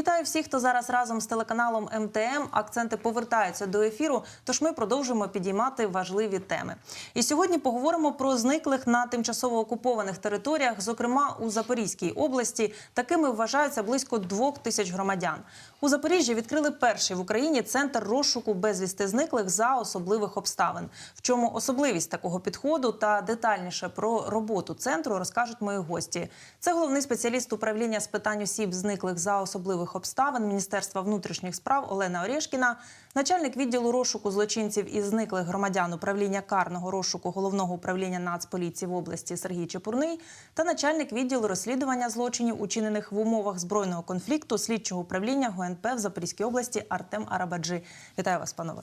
¿Qué Вітаю всіх, хто зараз разом з телеканалом МТМ. Акценти повертаються до ефіру. Тож ми продовжуємо підіймати важливі теми. І сьогодні поговоримо про зниклих на тимчасово окупованих територіях, зокрема у Запорізькій області. Такими вважаються близько двох тисяч громадян. У Запоріжжі відкрили перший в Україні центр розшуку безвісти зниклих за особливих обставин. В чому особливість такого підходу та детальніше про роботу центру розкажуть мої гості. Це головний спеціаліст управління з питань осіб зниклих за особливих обставин Міністерства внутрішніх справ Олена Орешкіна, начальник відділу розшуку злочинців і зниклих громадян управління карного розшуку головного управління Нацполіції в області Сергій Чепурний та начальник відділу розслідування злочинів, учинених в умовах збройного конфлікту слідчого управління ГУНП в Запорізькій області Артем Арабаджи. Вітаю вас, панове.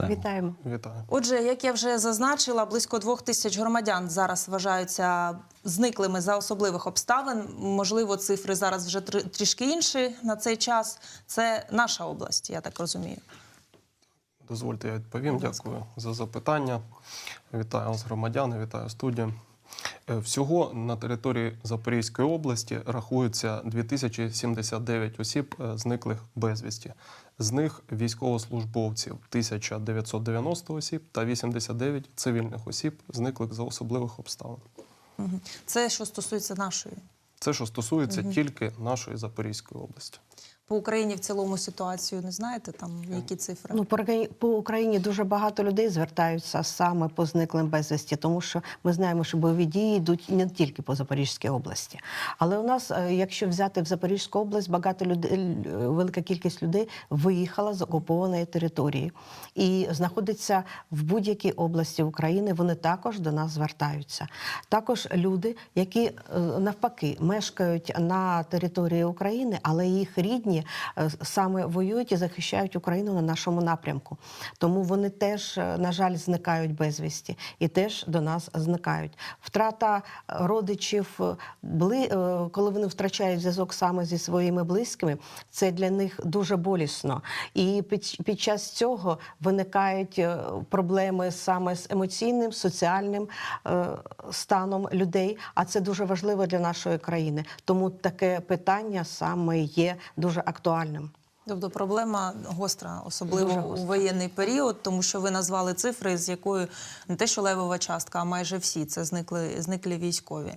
Вітаємо. Вітаю. Отже, як я вже зазначила, близько двох тисяч громадян зараз вважаються зниклими за особливих обставин. Можливо, цифри зараз вже тр- трішки інші на цей час. Це наша область, я так розумію. Дозвольте, я відповім. Дякую за запитання. Вітаю вас, громадяни, вітаю студію. Е, Всього на території Запорізької області рахується 2079 осіб, е, зниклих безвісті. З них військовослужбовців 1990 осіб та 89 цивільних осіб, зниклих за особливих обставин. Це що стосується нашої. Це що стосується тільки нашої Запорізької області. По Україні в цілому ситуацію не знаєте, там які цифри? Ну, по Україні- по Україні дуже багато людей звертаються саме по зниклим безвісті, тому що ми знаємо, що бойові дії йдуть не тільки по Запорізькій області. Але у нас, е, якщо взяти в Запорізьку область, багато людей, велика кількість людей виїхала з окупованої території і знаходиться в будь-якій області України. Вони також до нас звертаються. Також люди, які е, навпаки мешкають на території України, але їх рідні е, саме воюють і захищають Україну на нашому напрямку. Тому вони теж, е, на жаль, зникають безвісті і теж до нас зникають. Втрата родичів, е, е, коли вони втрачають зв'язок саме зі своїми близькими, це для них дуже болісно. І під, час цього виникають проблеми саме з емоційним, соціальним станом людей. А це дуже важливо для нашої країни. Тому таке питання саме є дуже актуальним. Тобто проблема гостра, особливо Дуже у гостра. воєнний період, тому що ви назвали цифри, з якою не те, що левова частка, а майже всі це зникли, зниклі військові.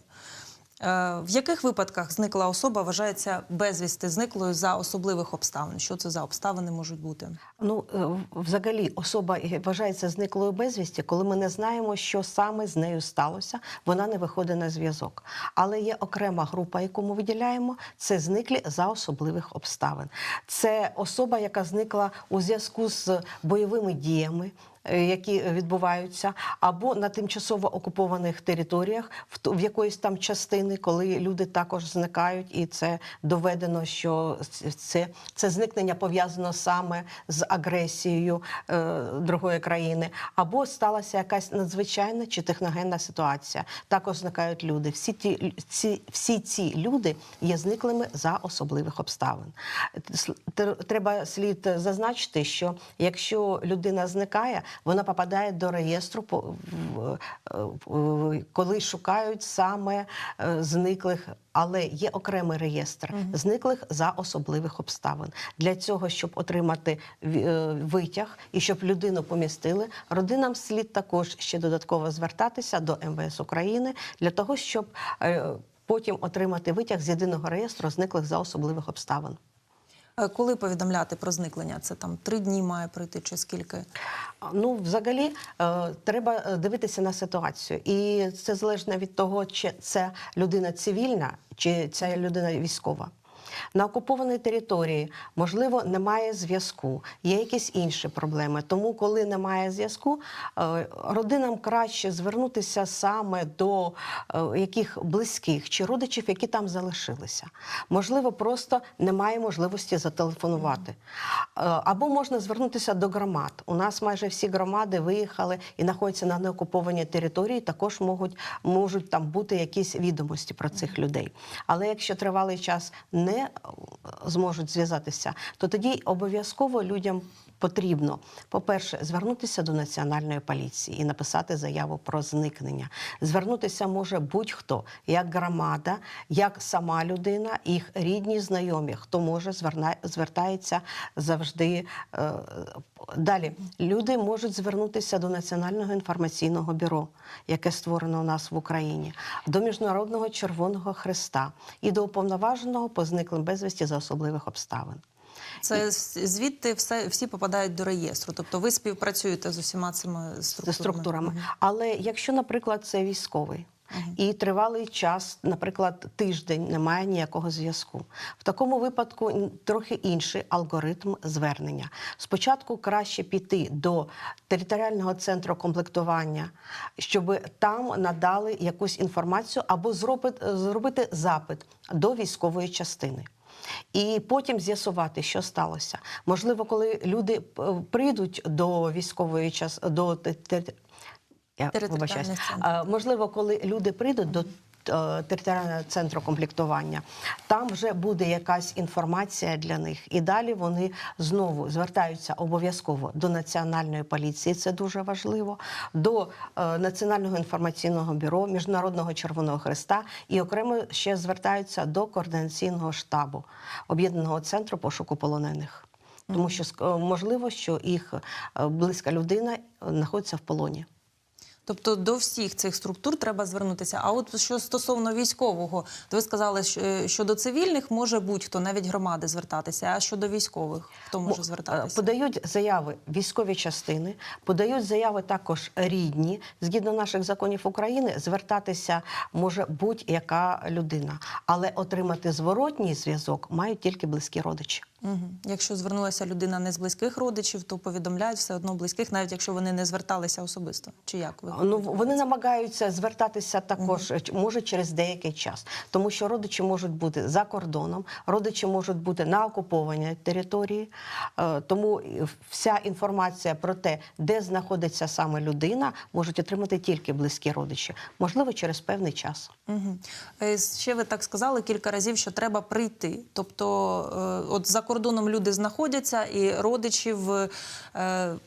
Е, в яких випадках зникла особа вважається безвісти зниклою за особливих обставин? Що це за обставини можуть бути? Ну, е, взагалі, особа вважається зниклою безвісті, коли ми не знаємо, що саме з нею сталося, вона не виходить на зв'язок. Але є окрема група, яку ми виділяємо, це зниклі за особливих обставин. Це особа, яка зникла у зв'язку з бойовими діями. Е, Які відбуваються або на тимчасово окупованих територіях, в якоїсь там частини, коли люди також зникають, і це доведено, що це, це зникнення пов'язано саме з агресією е, другої країни, або сталася якась надзвичайна чи техногенна ситуація. Також зникають люди. Всі ті ці, всі ці люди є зниклими за особливих обставин. С- Треба слід зазначити, що якщо людина зникає, вона попадає до реєстру, коли шукають саме е, зниклих. Але є окремий реєстр зниклих за особливих обставин. Для цього, щоб отримати е, витяг і щоб людину помістили, родинам слід також ще додатково звертатися до МВС України для того, щоб е, потім отримати витяг з єдиного реєстру зниклих за особливих обставин. Е, Коли повідомляти про зникнення? Це там три дні має пройти чи скільки? Ну, взагалі, е, треба е, дивитися на ситуацію, і це залежно від того, чи це людина цивільна, чи ця людина військова. На окупованій території, можливо, немає зв'язку, є якісь інші проблеми. Тому, коли немає зв'язку, е, родинам краще звернутися саме до е, яких близьких чи родичів, які там залишилися. Можливо, просто немає можливості зателефонувати. Е, Або можна звернутися до громад. У нас майже всі громади виїхали і знаходяться на неокупованій території. Також можуть, можуть там бути якісь відомості про цих людей. Але якщо тривалий час не зможуть зв'язатися, то тоді обов'язково людям потрібно, по-перше, звернутися до національної поліції і написати заяву про зникнення. Звернутися може будь-хто, як громада, як сама людина, їх рідні, знайомі. Хто може, звертається завжди. Е, Далі люди можуть звернутися до Національного інформаційного бюро, яке створено у нас в Україні, до Міжнародного Червоного Христа і до уповноваженого по зниклим безвісті за особливих обставин. Це звідти все всі попадають до реєстру. Тобто ви співпрацюєте з усіма цими структурами. структурами. Але якщо, наприклад, це військовий. І тривалий час, наприклад, тиждень немає ніякого зв'язку. В такому випадку трохи інший алгоритм звернення. Спочатку краще піти до територіального центру комплектування, щоб там надали якусь інформацію або зробити, зробити запит до військової частини. І потім з'ясувати, що сталося. Можливо, коли люди прийдуть до військової час до я вибачаюсь. можливо, коли люди прийдуть до е, територіального центру комплектування, там вже буде якась інформація для них, і далі вони знову звертаються обов'язково до національної поліції. Це дуже важливо, до е, національного інформаційного бюро, міжнародного Червоного Христа і окремо ще звертаються до координаційного штабу об'єднаного центру пошуку полонених. Тому що е, можливо, що їх е, близька людина е, знаходиться в полоні. Тобто до всіх цих структур треба звернутися. А от що стосовно військового, то ви сказали, що е, щодо цивільних може будь-хто, навіть громади звертатися. А щодо військових, хто може е, звертатися? Подають заяви військові частини, подають заяви також рідні. Згідно наших законів України, звертатися може будь-яка людина, але отримати зворотній зв'язок мають тільки близькі родичі. Угу. Якщо звернулася людина не з близьких родичів, то повідомляють все одно близьких, навіть якщо вони не зверталися особисто. Чи як ви? Ну вони намагаються звертатися також, ч- може через деякий час, тому що родичі можуть бути за кордоном, родичі можуть бути на окупованій території. Е, Тому вся інформація про те, де знаходиться саме людина, можуть отримати тільки близькі родичі, можливо, через певний час. Угу. Ще ви так сказали кілька разів, що треба прийти. Тобто, е, от за кордоном люди знаходяться, і родичів е,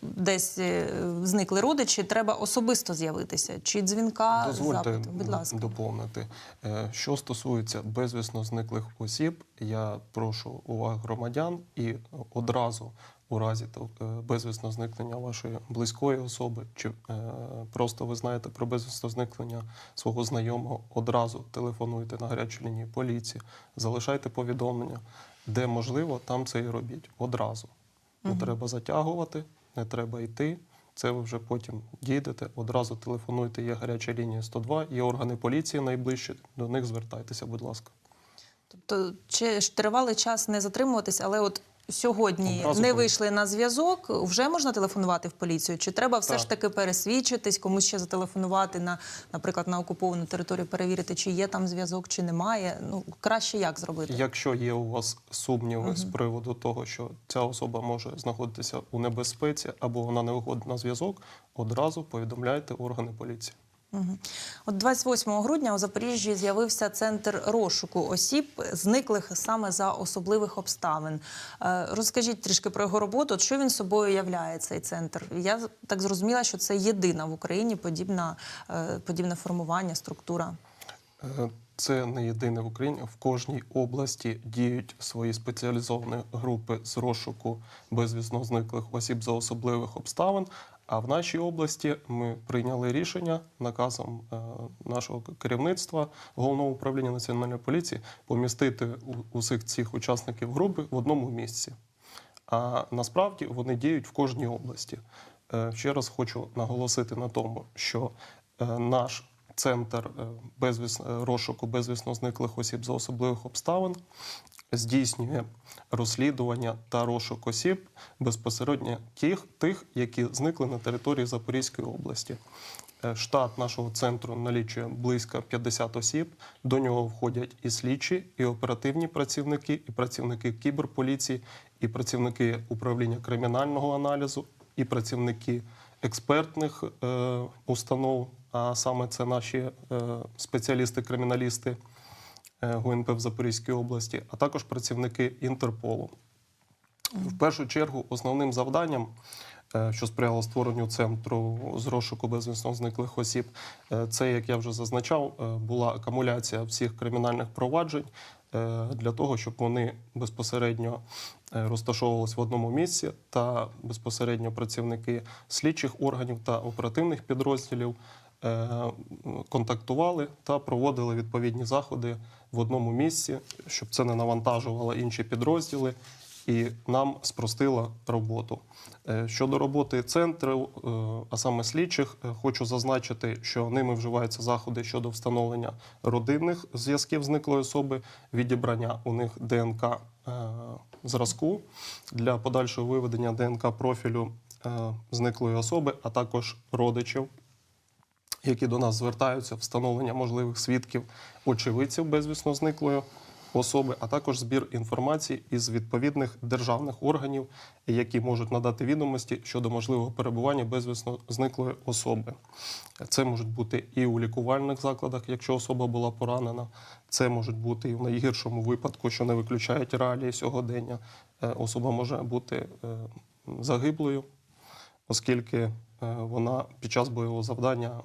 десь е, зникли родичі, треба особисто з'явитися. Чи дзвінка Дозвольте запиту? Будь ласка. доповнити. Е, Що стосується безвісно зниклих осіб, я прошу уваги громадян і одразу у разі безвісно зникнення вашої близької особи, чи е, просто ви знаєте про безвісно зникнення свого знайомого, одразу телефонуйте на гарячу лінію поліції, залишайте повідомлення, де можливо, там це і робіть одразу. Не треба затягувати, не треба йти. Це ви вже потім дійдете, одразу телефонуйте, є гаряча лінія 102, є органи поліції найближчі, до них звертайтеся, будь ласка. Тобто, чи тривалий час не затримуватись, але от сьогодні не вийшли на зв'язок, вже можна телефонувати в поліцію? Чи треба все Так. ж таки пересвідчитись, комусь ще зателефонувати на, наприклад, на окуповану територію, перевірити, чи є там зв'язок, чи немає? Ну краще як зробити? Якщо є у вас сумніви з приводу того, що ця особа може знаходитися у небезпеці або вона не виходить на зв'язок, одразу повідомляйте органи поліції. От 28 грудня у Запоріжжі з'явився центр розшуку осіб, зниклих саме за особливих обставин. Е, Розкажіть трішки про його роботу. От що він собою являє цей центр? Я так зрозуміла, що це єдина в Україні подібна, е, подібне формування, структура. Е, Це не єдине в Україні. В кожній області діють свої спеціалізовані групи з розшуку безвісно зниклих осіб за особливих обставин. А в нашій області ми прийняли рішення наказом е, нашого керівництва головного управління національної поліції помістити усіх цих учасників групи в одному місці. А насправді вони діють в кожній області. Е, Ще раз хочу наголосити на тому, що е, наш центр безвіс... розшуку безвісно зниклих осіб за особливих обставин здійснює розслідування та розшук осіб безпосередньо тих, тих, які зникли на території Запорізької області. Е, Штат нашого центру налічує близько 50 осіб. До нього входять і слідчі, і оперативні працівники, і працівники кіберполіції, і працівники управління кримінального аналізу, і працівники експертних е, установ, а саме це наші е, спеціалісти-криміналісти ГУНП в Запорізькій області, а також працівники Інтерполу. В першу чергу, основним завданням, е, що сприяло створенню центру з розшуку безвісно зниклих осіб, е, це, як я вже зазначав, е, була акумуляція всіх кримінальних проваджень е, для того, щоб вони безпосередньо е, розташовувалися в одному місці, та безпосередньо працівники слідчих органів та оперативних підрозділів е, контактували та проводили відповідні заходи в одному місці, щоб це не навантажувало інші підрозділи і нам спростило роботу. Е, Щодо роботи центру, е, а саме слідчих, е, хочу зазначити, що ними вживаються заходи щодо встановлення родинних зв'язків зниклої особи, відібрання у них ДНК е, зразку для подальшого виведення ДНК профілю е, зниклої особи, а також родичів які до нас звертаються, встановлення можливих свідків очевидців безвісно зниклої особи, а також збір інформації із відповідних державних органів, які можуть надати відомості щодо можливого перебування безвісно зниклої особи. Це можуть бути і у лікувальних закладах, якщо особа була поранена. Це можуть бути і в найгіршому випадку, що не виключають реалії сьогодення. Е, Особа може бути е, загиблою, оскільки е, вона під час бойового завдання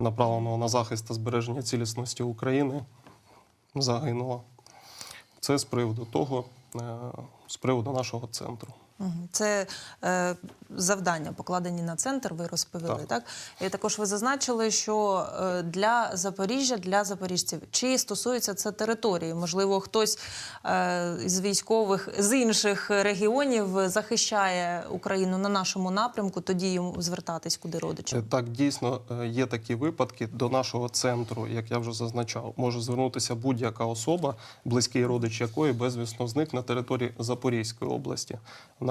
направленого на захист та збереження цілісності України, загинула. Це з приводу того, е, з приводу нашого центру. Це е, завдання, покладені на центр, ви розповіли, так. Так. І також ви зазначили, що е, для Запоріжжя, для запоріжців, чи стосується це території? Можливо, хтось е, з військових з інших регіонів захищає Україну на нашому напрямку, тоді йому звертатись куди Е, родичам. Так, дійсно е, є такі випадки. До нашого центру, як я вже зазначав, може звернутися будь-яка особа, близький родич якої безвісно зник на території Запорізької області.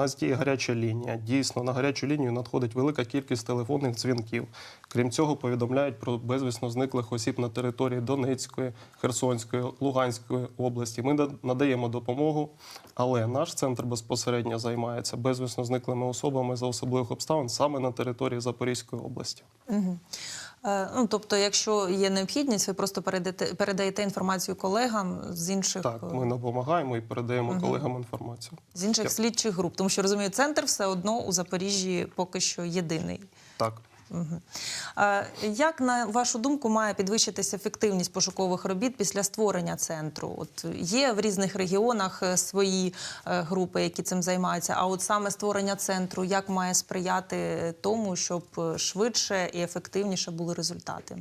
Нас діє гаряча лінія. Дійсно, на гарячу лінію надходить велика кількість телефонних дзвінків. Крім цього, повідомляють про безвісно зниклих осіб на території Донецької, Херсонської, Луганської області. Ми надаємо допомогу, але наш центр безпосередньо займається безвісно зниклими особами за особливих обставин саме на території Запорізької області. Угу. Е, ну, тобто, якщо є необхідність, ви просто передаєте, передаєте інформацію колегам з інших, Так, е, ми допомагаємо і передаємо угу. колегам інформацію. з інших Я- слідчих груп. Тому що розумію, центр все одно у Запоріжжі поки що єдиний. Так. Як на вашу думку має підвищитися ефективність пошукових робіт після створення центру? От є в різних регіонах е, свої е, групи, які цим займаються. А от саме створення центру як має сприяти тому, щоб е, швидше і ефективніше були результати?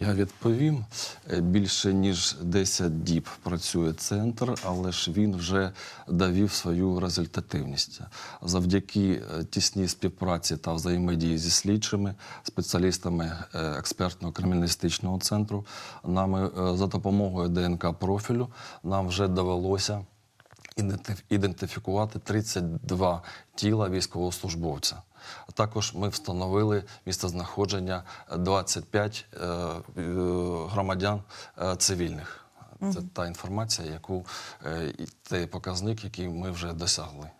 Я відповім. Е, Більше ніж 10 діб працює центр, але ж він вже довів свою результативність. Завдяки е, тісній співпраці та взаємодії зі слідчими спеціалістами е, експертно-криміналістичного центру, нами за допомогою ДНК профілю нам вже довелося ідентиф- ідентифікувати 32 тіла військовослужбовця. А також ми встановили місцезнаходження 25 е, е, громадян е, цивільних. Це та інформація, яку той показник, який ми вже досягли.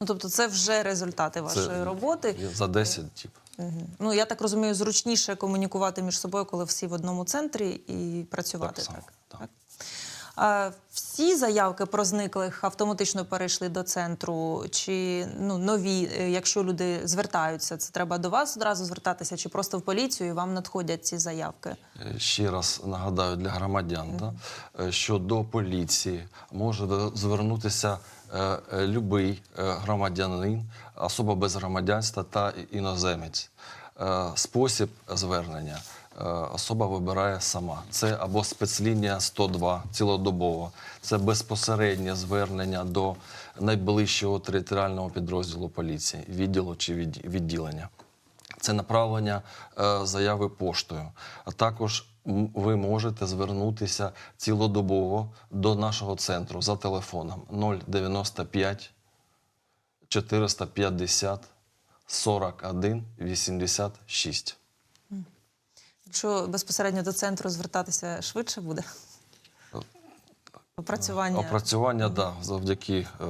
Ну тобто, це вже результати вашої Це роботи. За 10 діб. Мгм. Ну я так розумію, зручніше комунікувати між собою, коли всі в одному центрі і працювати Так само, так. так. Всі заявки про зниклих автоматично перейшли до центру, чи ну нові, е, якщо люди звертаються, це треба до вас одразу звертатися, чи просто в поліцію і вам надходять ці заявки? Е, Ще раз нагадаю для громадян, да, е, що до поліції може звернутися е, любий громадянин, особа без громадянства та іноземець. Е, Спосіб звернення особа вибирає сама. Це або спецлінія 102 цілодобово, це безпосереднє звернення до найближчого територіального підрозділу поліції, відділу чи відділення це направлення е, заяви поштою. А також ви можете звернутися цілодобово до нашого центру за телефоном 095 450 41 86. Якщо безпосередньо до центру звертатися швидше буде? Опрацювання. Опрацювання, да, завдяки е,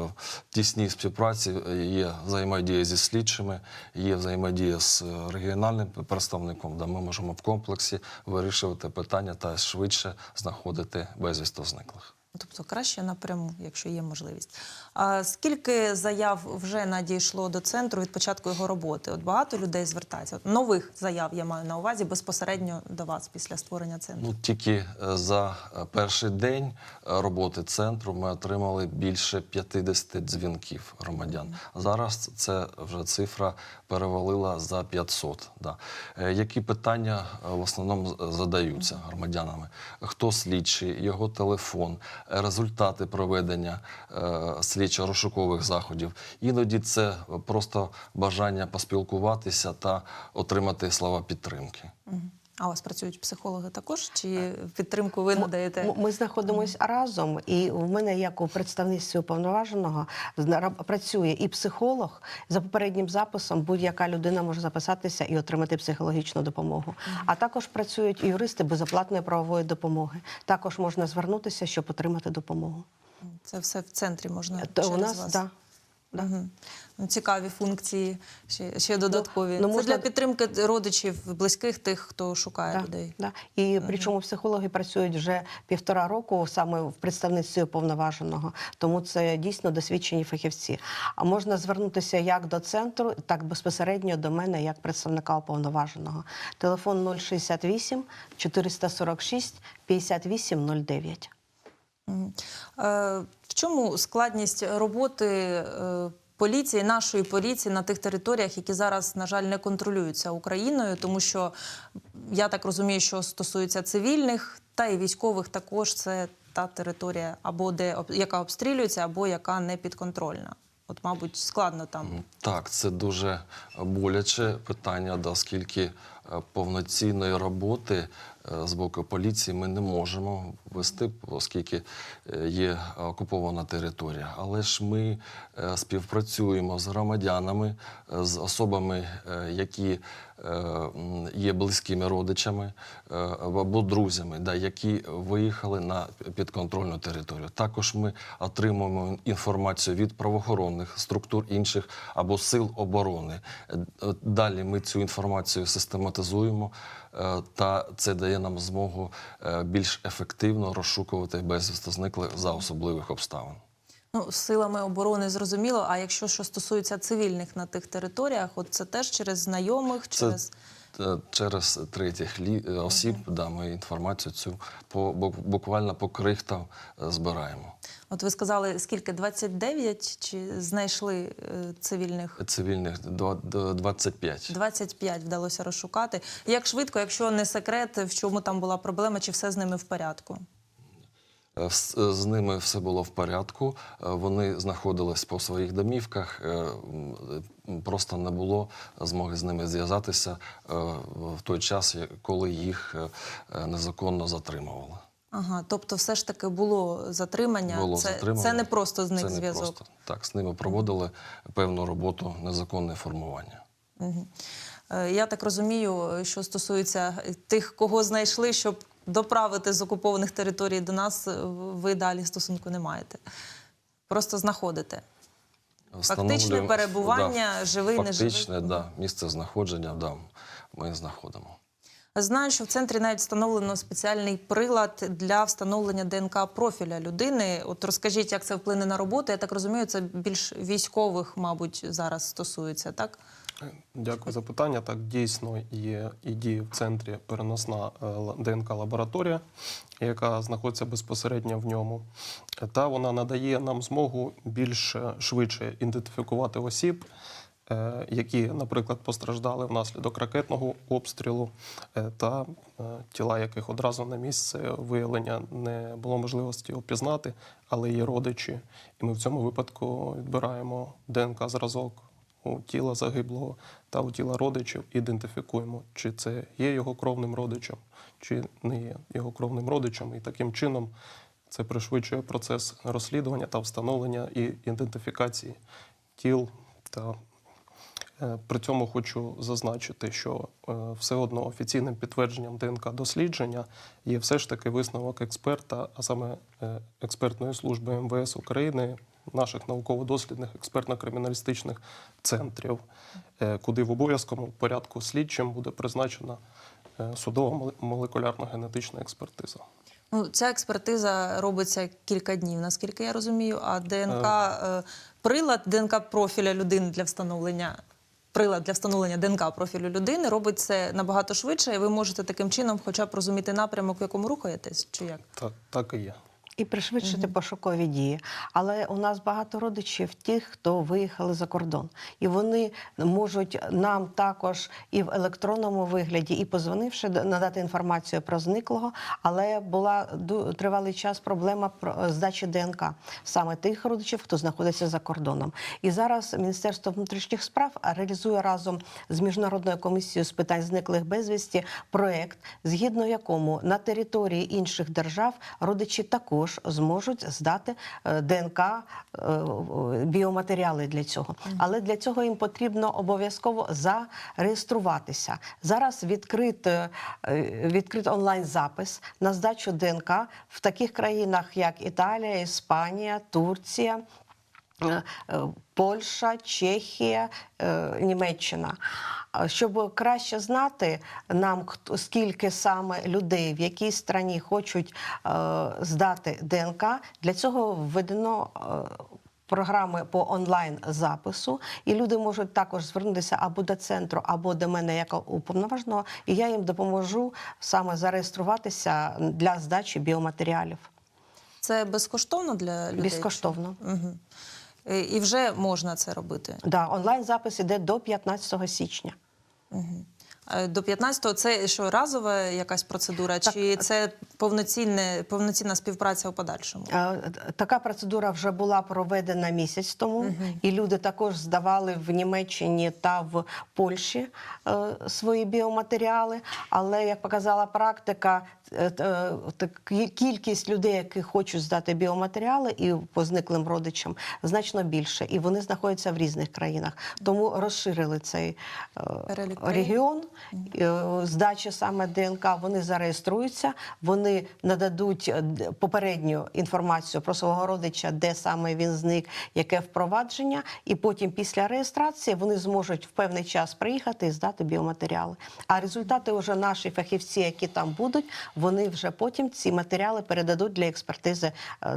тісній співпраці е, є взаємодія зі слідчими, є взаємодія з е, регіональним представником, де ми можемо в комплексі вирішувати питання та швидше знаходити безвісто зниклих. Тобто краще напряму, якщо є можливість. А скільки заяв вже надійшло до центру від початку його роботи? От багато людей звертається. От нових заяв я маю на увазі безпосередньо до вас після створення центру. Ну, тільки е, за е, перший день е, роботи центру ми отримали більше 50 дзвінків громадян. Зараз це вже цифра перевалила за 500. Да. Які питання в основному задаються громадянами? Хто слідчий, його телефон, результати проведення е, слідчо-розшукових заходів. Іноді це просто бажання поспілкуватися та отримати слова підтримки. А у вас працюють психологи також? Чи підтримку ви надаєте? Ми знаходимося разом, і в мене, як у представництві уповноваженого, працює і психолог. За попереднім записом будь-яка людина може записатися і отримати психологічну допомогу. А також працюють юристи безоплатної правової допомоги. Також можна звернутися, щоб отримати допомогу. Це все в центрі можна То через у нас вас. да. Ну, Цікаві функції, ще, ще додаткові. ну, Це можна- для підтримки родичів, близьких тих, хто шукає Да, людей. да. І причому психологи працюють вже півтора року саме в представництві уповноваженого, тому це дійсно досвідчені фахівці. А можна звернутися як до центру, так безпосередньо до мене, як представника уповноваженого. Телефон 068 446 5809. Е, В чому складність роботи е, поліції, нашої поліції на тих територіях, які зараз, на жаль, не контролюються Україною, тому що я так розумію, що стосується цивільних та і військових, також це та територія, або де яка обстрілюється, або яка не підконтрольна. От, мабуть, складно там. Так, це дуже боляче питання, да, оскільки е, повноцінної роботи з боку поліції ми не можемо вести, оскільки е, є окупована територія. Але ж ми е, співпрацюємо з громадянами, е, з особами, е, які е, є близькими родичами е, або друзями, да, які виїхали на підконтрольну територію. Також ми отримуємо інформацію від правоохоронних структур інших або сил оборони. Е, Далі ми цю інформацію систематизуємо, е, та це дає нам змогу е, більш ефективно розшукувати безвісти зниклих за особливих обставин. Ну, силами оборони зрозуміло. А якщо що стосується цивільних на тих територіях, от це теж через знайомих, через е, через третіх лі- е, осіб да, ми інформацію цю по буквально по крихтам е, збираємо. от ви сказали, скільки 29 чи знайшли е, цивільних? Цивільних 25. 25 вдалося розшукати. Як швидко, якщо не секрет, в чому там була проблема, чи все з ними в порядку? Е, вс- З ними все було в порядку. Е, Вони знаходились по своїх домівках. е, Просто не було змоги з ними зв'язатися е, в той час, коли їх е, е, незаконно затримували. Ага, тобто, все ж таки було затримання. Було це, затримано. це не просто Це не зв'язок. просто. Так, з ними проводили певну роботу незаконне формування. Е, Я так розумію, що стосується тих, кого знайшли, щоб доправити з окупованих територій до нас, е, ви далі стосунку не маєте. Просто знаходите. Фактичне перебування, живий, неживий. Фактичне, да, місце знаходження, да, ми знаходимо. Знаю, що в центрі навіть встановлено спеціальний прилад для встановлення ДНК профіля людини. От розкажіть, як це вплине на роботу. Я так розумію, це більш військових, мабуть, зараз стосується, так? Дякую за питання. Так, дійсно є і діє в центрі переносна е, ДНК лабораторія, яка знаходиться безпосередньо в ньому. Та вона надає нам змогу більш е, швидше ідентифікувати осіб, е, які, наприклад, постраждали внаслідок ракетного обстрілу, та тіла яких одразу на місце виявлення не було можливості опізнати, але є родичі. І ми в цьому випадку відбираємо ДНК-зразок у тіла загиблого та у тіла родичів ідентифікуємо, чи це є його кровним родичем, чи не є його кровним родичем. І таким чином це пришвидшує процес розслідування та встановлення і ідентифікації тіл. Та е, при цьому хочу зазначити, що е, все одно офіційним підтвердженням ДНК дослідження є все ж таки висновок експерта, а саме е, експертної служби МВС України, наших науково-дослідних експертно-криміналістичних центрів, е, куди в обов'язковому порядку слідчим буде призначена е, судова моле- молекулярно-генетична експертиза. Ну, ця експертиза робиться кілька днів, наскільки я розумію. А ДНК е, прилад ДНК профіля людини для встановлення. Прилад для встановлення ДНК профілю людини робить це набагато швидше, і ви можете таким чином, хоча б розуміти напрямок, в якому рухаєтесь, чи як? Так, так і є. І пришвидшити пошукові дії. Але у нас багато родичів тих, хто виїхали за кордон, і вони можуть нам також і в електронному вигляді, і позвонивши надати інформацію про зниклого. Але була тривалий час проблема про е, здачі ДНК саме тих родичів, хто знаходиться за кордоном. І зараз Міністерство внутрішніх справ реалізує разом з міжнародною комісією з питань зниклих безвісті проект, згідно якому на території інших держав родичі також зможуть здати е, ДНК е, біоматеріали для цього. Але для цього їм потрібно обов'язково зареєструватися. Зараз відкрит, е, відкрит онлайн-запис на здачу ДНК в таких країнах, як Італія, Іспанія, Турція. Е, е, Польща, Чехія, е, Німеччина. Щоб краще знати нам, скільки саме людей в якій страні хочуть здати ДНК, для цього введено. Програми по онлайн запису, і люди можуть також звернутися або до центру, або до мене як уповноваженого, і я їм допоможу саме зареєструватися для здачі біоматеріалів. Це безкоштовно для людей? Безкоштовно. Угу. І вже можна це робити. Да, онлайн запис іде до 15 січня. Е, До 15-го це що разова якась процедура, чи це повноцінне, повноцінна співпраця у подальшому? Е, Така процедура вже була проведена місяць тому, і люди також здавали в Німеччині та в Польщі е, свої біоматеріали. Але як показала практика, е, е, так, кі- кількість людей, які хочуть здати біоматеріали і по зниклим родичам, значно більше, і вони знаходяться в різних країнах. Тому розширили цей е, Перелік регіон е, здачі саме ДНК. Вони зареєструються, вони нададуть е, попередню інформацію про свого родича, де саме він зник, яке впровадження, і потім після реєстрації вони зможуть в певний час приїхати і здати біоматеріали. А результати вже наші фахівці, які там будуть, вони вже потім ці матеріали передадуть для експертизи е,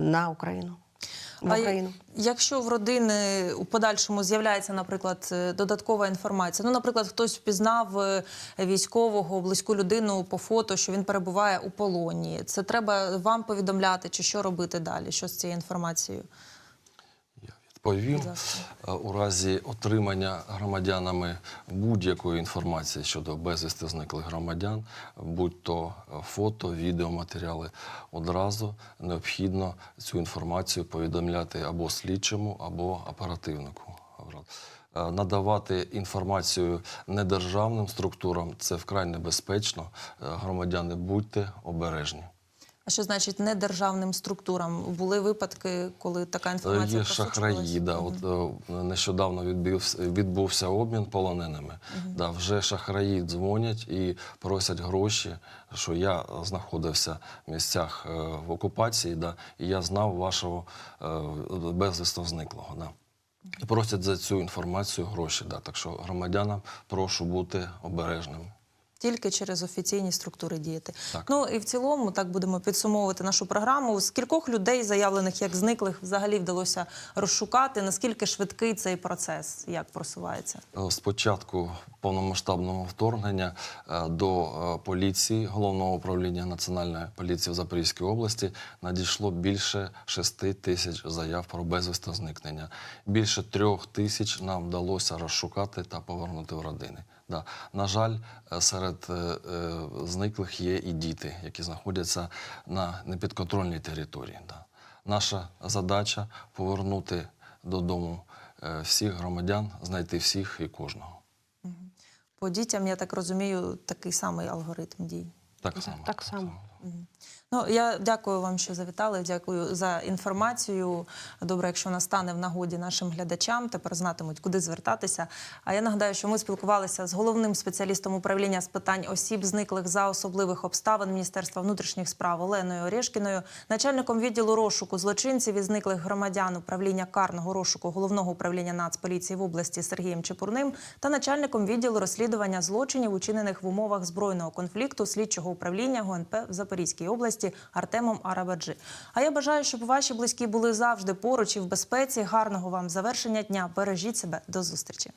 на Україну. А якщо в родини у подальшому з'являється, наприклад, е, додаткова інформація, ну, наприклад, хтось впізнав е, військового, близьку людину по фото, що він перебуває у полоні, це треба вам повідомляти, чи що робити далі? Що з цією інформацією? Ласка. Е, У разі отримання громадянами будь-якої інформації щодо безвісти зниклих громадян, будь то е, фото, відеоматеріали, одразу необхідно цю інформацію повідомляти або слідчому, або оперативнику. Е, Надавати інформацію недержавним структурам це вкрай небезпечно. Громадяни, будьте обережні. Що значить недержавним структурам? Були випадки, коли така інформація Є шахраї. Да, от, е, нещодавно відбився, відбувся обмін полоненими. Да, вже шахраї дзвонять і просять гроші, що я знаходився в місцях е, в окупації, да, і я знав вашого е, безвісно зниклого. Да. І просять за цю інформацію гроші. Да. Так що громадянам прошу бути обережними. Тільки через офіційні структури діяти. Так. Ну і в цілому, так будемо підсумовувати нашу програму. З кількох людей, заявлених як зниклих, взагалі вдалося розшукати. Наскільки швидкий цей процес, як просувається? Е, З початку повномасштабного вторгнення е, до е, поліції головного управління національної поліції в Запорізькій області надійшло більше 6 тисяч заяв про безвісне зникнення. Більше трьох тисяч нам вдалося розшукати та повернути в родини. Да. На жаль, е, серед е, е, зниклих є і діти, які знаходяться на непідконтрольній території. Да. Наша задача повернути додому е, всіх громадян, знайти всіх і кожного. По дітям, я так розумію, такий самий алгоритм дій. Так само. Так само. Ну я дякую вам, що завітали. Дякую за інформацію. Добре, якщо настане в нагоді нашим глядачам, тепер знатимуть, куди звертатися. А я нагадаю, що ми спілкувалися з головним спеціалістом управління з питань осіб, зниклих за особливих обставин Міністерства внутрішніх справ Оленою Орешкіною, начальником відділу розшуку злочинців і зниклих громадян управління карного розшуку головного управління Нацполіції в області Сергієм Чепурним та начальником відділу розслідування злочинів, учинених в умовах збройного конфлікту слідчого управління ГУНП в Запоріжжі. Запорізькій області Артемом Арабаджи. А я бажаю, щоб ваші близькі були завжди поруч і в безпеці. Гарного вам завершення дня. Бережіть себе. До зустрічі.